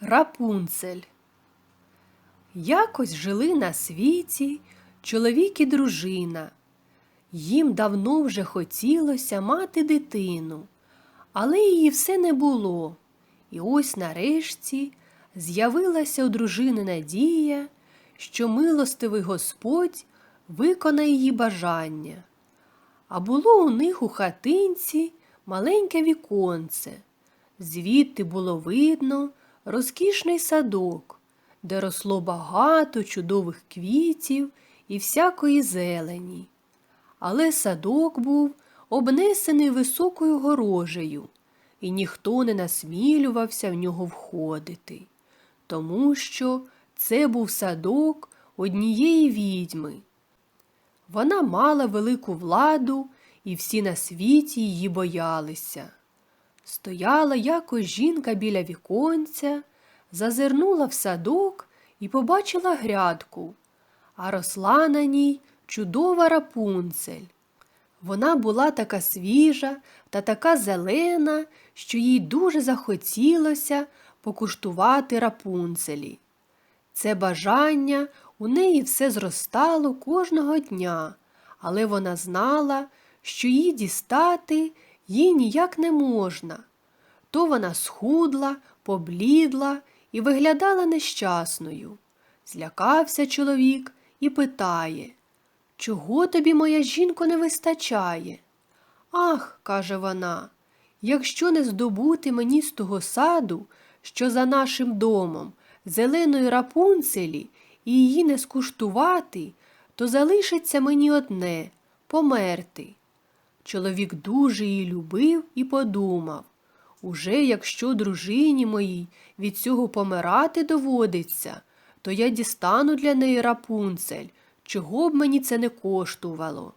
Рапунцель. Якось жили на світі чоловік і дружина. Їм давно вже хотілося мати дитину, але її все не було. І ось нарешті з'явилася у дружини надія, що милостивий Господь виконає її бажання. А було у них у хатинці маленьке віконце. Звідти було видно розкішний садок, де росло багато чудових квітів і всякої зелені. Але садок був обнесений високою горожею, і ніхто не насмілювався в нього входити, тому що це був садок однієї відьми. Вона мала велику владу, і всі на світі її боялися. Стояла якось жінка біля віконця, зазирнула в садок і побачила грядку, а росла на ній чудова рапунцель. Вона була така свіжа та така зелена, що їй дуже захотілося покуштувати рапунцелі. Це бажання у неї все зростало кожного дня, але вона знала, що її дістати їй ніяк не можна. То вона схудла, поблідла і виглядала нещасною. Злякався чоловік і питає Чого тобі, моя жінко, не вистачає? Ах, каже вона, якщо не здобути мені з того саду, що за нашим домом, зеленої рапунцелі, і її не скуштувати, то залишиться мені одне померти. Чоловік дуже її любив і подумав уже якщо дружині моїй від цього помирати доводиться, то я дістану для неї рапунцель, чого б мені це не коштувало.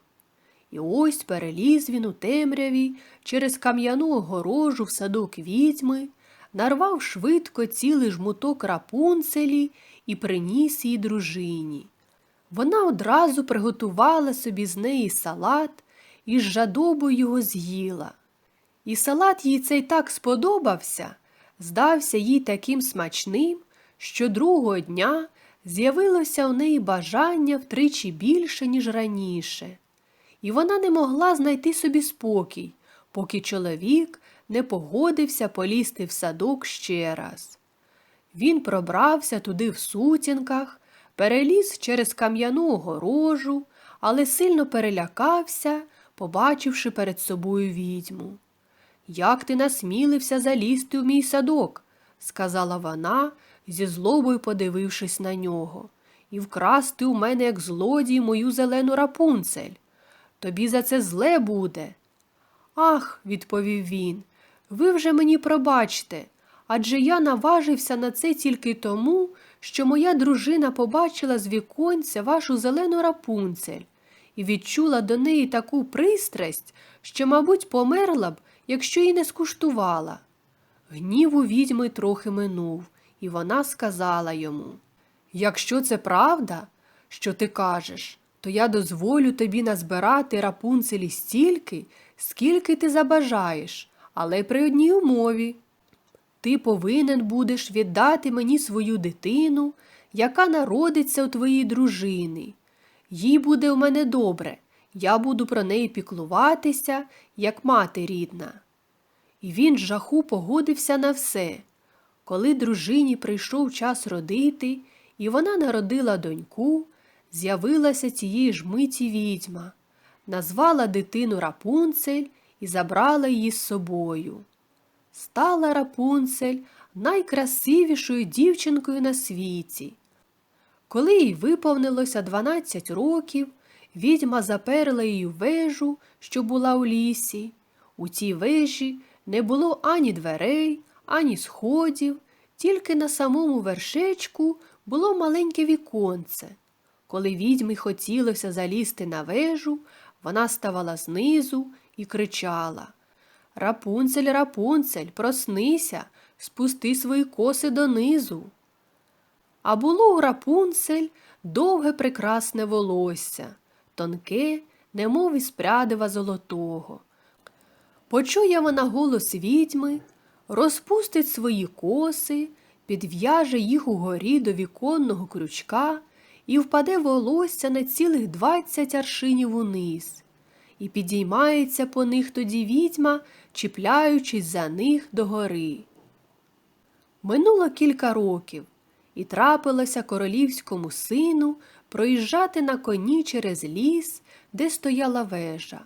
І ось переліз він у темряві через кам'яну огорожу в садок відьми, нарвав швидко цілий жмуток рапунцелі і приніс її дружині. Вона одразу приготувала собі з неї салат і з жадобою його з'їла. І салат їй цей так сподобався, здався їй таким смачним, що другого дня з'явилося у неї бажання втричі більше, ніж раніше. І вона не могла знайти собі спокій, поки чоловік не погодився полізти в садок ще раз. Він пробрався туди в сутінках, переліз через кам'яну огорожу, але сильно перелякався, побачивши перед собою відьму. Як ти насмілився залізти в мій садок, сказала вона, зі злобою подивившись на нього, і вкрасти у мене, як злодій, мою зелену рапунцель. Тобі за це зле буде. Ах, відповів він, ви вже мені пробачте, адже я наважився на це тільки тому, що моя дружина побачила з віконця вашу зелену рапунцель і відчула до неї таку пристрасть, що, мабуть, померла б, якщо її не скуштувала. Гнів у відьми трохи минув, і вона сказала йому Якщо це правда, що ти кажеш, то я дозволю тобі назбирати рапунцелі стільки, скільки ти забажаєш, але при одній умові. Ти повинен будеш віддати мені свою дитину, яка народиться у твоїй дружини. Їй буде у мене добре, я буду про неї піклуватися, як мати рідна. І він з жаху погодився на все. Коли дружині прийшов час родити, і вона народила доньку, з'явилася цієї ж миті відьма, назвала дитину Рапунцель і забрала її з собою. Стала Рапунцель найкрасивішою дівчинкою на світі. Коли їй виповнилося 12 років, відьма заперла її вежу, що була у лісі. У цій вежі не було ані дверей, ані сходів, тільки на самому вершечку було маленьке віконце. Коли відьмі хотілося залізти на вежу, вона ставала знизу і кричала Рапунцель, рапунцель, проснися, спусти свої коси донизу. А було у рапунцель довге прекрасне волосся, тонке, немов із прядива золотого. Почує вона голос відьми, розпустить свої коси, підв'яже їх угорі до віконного крючка і впаде волосся на цілих двадцять аршинів униз, і підіймається по них тоді відьма, чіпляючись за них догори. Минуло кілька років, і трапилося королівському сину проїжджати на коні через ліс, де стояла вежа.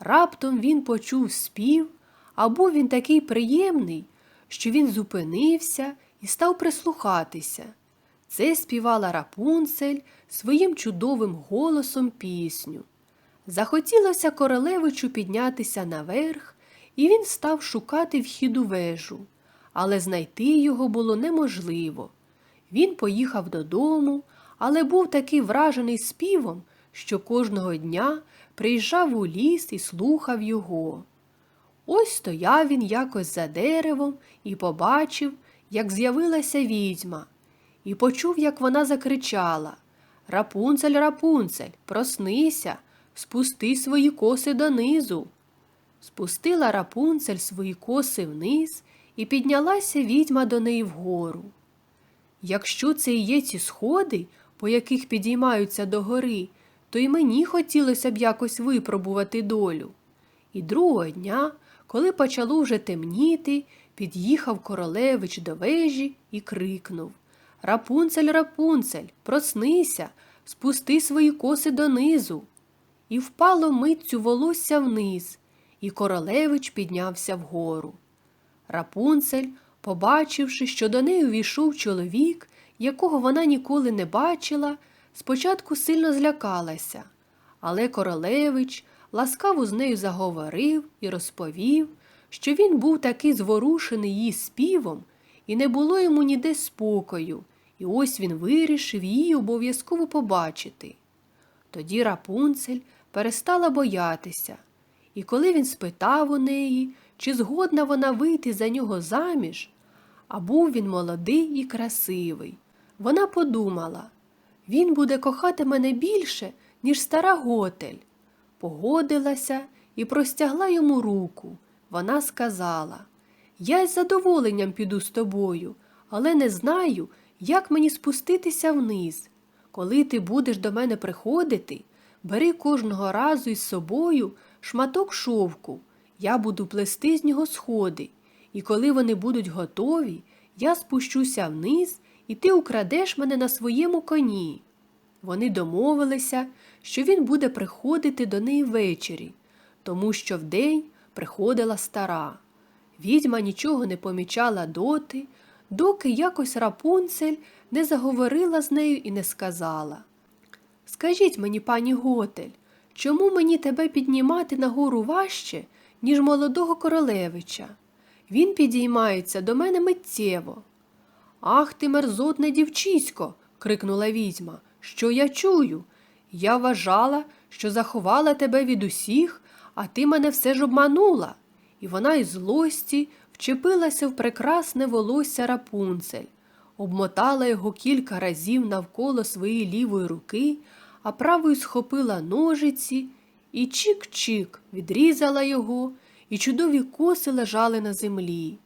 Раптом він почув спів, а був він такий приємний, що він зупинився і став прислухатися. Це співала Рапунцель своїм чудовим голосом пісню. Захотілося королевичу піднятися наверх, і він став шукати вхід у вежу, але знайти його було неможливо. Він поїхав додому, але був такий вражений співом, що кожного дня приїжджав у ліс і слухав його. Ось стояв він якось за деревом і побачив, як з'явилася відьма, і почув, як вона закричала Рапунцель, рапунцель, проснися, спусти свої коси донизу. Спустила рапунцель свої коси вниз і піднялася відьма до неї вгору. Якщо це і є ці сходи, по яких підіймаються до гори, то й мені хотілося б якось випробувати долю. І другого дня, коли почало вже темніти, під'їхав королевич до вежі і крикнув Рапунцель, рапунцель, проснися, спусти свої коси донизу. І впало митцю волосся вниз, і королевич піднявся вгору. Рапунцель, побачивши, що до неї увійшов чоловік, якого вона ніколи не бачила, спочатку сильно злякалася, але королевич ласкаво з нею заговорив і розповів, що він був такий зворушений її співом, і не було йому ніде спокою, і ось він вирішив її обов'язково побачити. Тоді рапунцель перестала боятися, і коли він спитав у неї, чи згодна вона вийти за нього заміж, а був він молодий і красивий, вона подумала він буде кохати мене більше, ніж стара готель. Погодилася і простягла йому руку. Вона сказала Я з задоволенням піду з тобою, але не знаю, як мені спуститися вниз. Коли ти будеш до мене приходити, бери кожного разу із собою шматок шовку. Я буду плести з нього сходи, і коли вони будуть готові, я спущуся вниз, і ти украдеш мене на своєму коні. Вони домовилися, що він буде приходити до неї ввечері, тому що вдень приходила стара. Відьма нічого не помічала доти, доки якось рапунцель не заговорила з нею і не сказала. Скажіть мені, пані Готель, чому мені тебе піднімати нагору важче, ніж молодого королевича? Він підіймається до мене миттєво. Ах ти, мерзотне дівчисько. крикнула відьма. Що я чую? Я вважала, що заховала тебе від усіх, а ти мене все ж обманула. І вона із злості вчепилася в прекрасне волосся рапунцель, обмотала його кілька разів навколо своєї лівої руки, а правою схопила ножиці і чик-чик відрізала його, і чудові коси лежали на землі.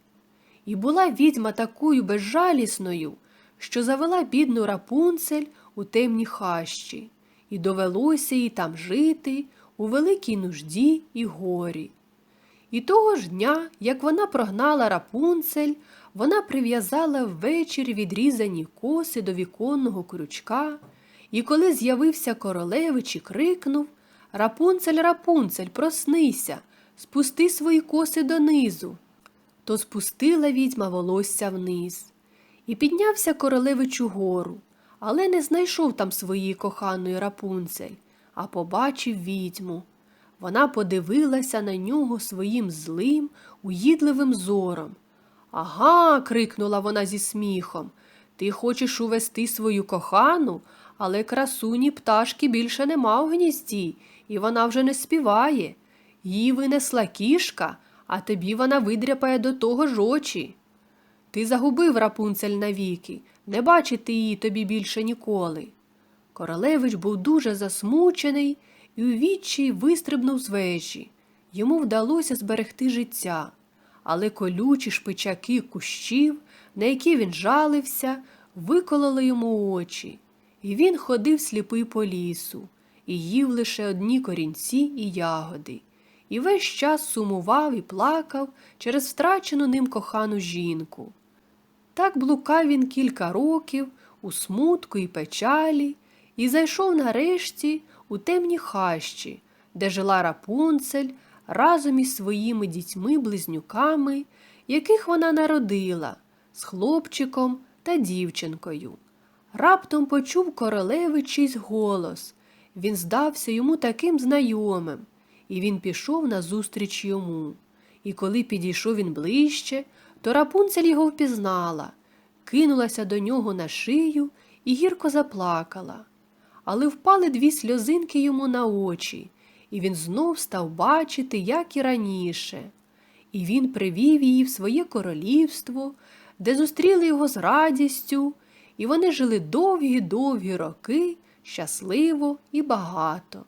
І була відьма такою безжалісною, що завела бідну рапунцель у темні хащі, і довелося їй там жити у великій нужді і горі. І того ж дня, як вона прогнала рапунцель, вона прив'язала ввечері відрізані коси до віконного крючка, і коли з'явився королевич і крикнув Рапунцель, рапунцель, проснися, спусти свої коси донизу. То спустила відьма волосся вниз. І піднявся королевич угору, але не знайшов там своєї коханої рапунцель, а побачив відьму. Вона подивилася на нього своїм злим, уїдливим зором. Ага. крикнула вона зі сміхом. Ти хочеш увести свою кохану, але красуні пташки більше нема в гнізді, і вона вже не співає. Її винесла кішка, а тобі вона видряпає до того ж очі. Ти загубив рапунцель навіки, не бачити її тобі більше ніколи. Королевич був дуже засмучений і у відчі вистрибнув з вежі. Йому вдалося зберегти життя, але колючі шпичаки кущів на які він жалився, викололи йому очі, і він ходив сліпий по лісу, і їв лише одні корінці і ягоди, і весь час сумував і плакав через втрачену ним кохану жінку. Так блукав він кілька років у смутку і печалі, і зайшов нарешті у темні хащі, де жила Рапунцель разом із своїми дітьми-близнюками, яких вона народила, з хлопчиком та дівчинкою. Раптом почув королеви чийсь голос. Він здався йому таким знайомим, і він пішов назустріч йому. І коли підійшов він ближче, то Рапунцель його впізнала, кинулася до нього на шию і гірко заплакала. Але впали дві сльозинки йому на очі, і він знов став бачити, як і раніше. І він привів її в своє королівство, де зустріли його з радістю, і вони жили довгі-довгі роки, щасливо і багато.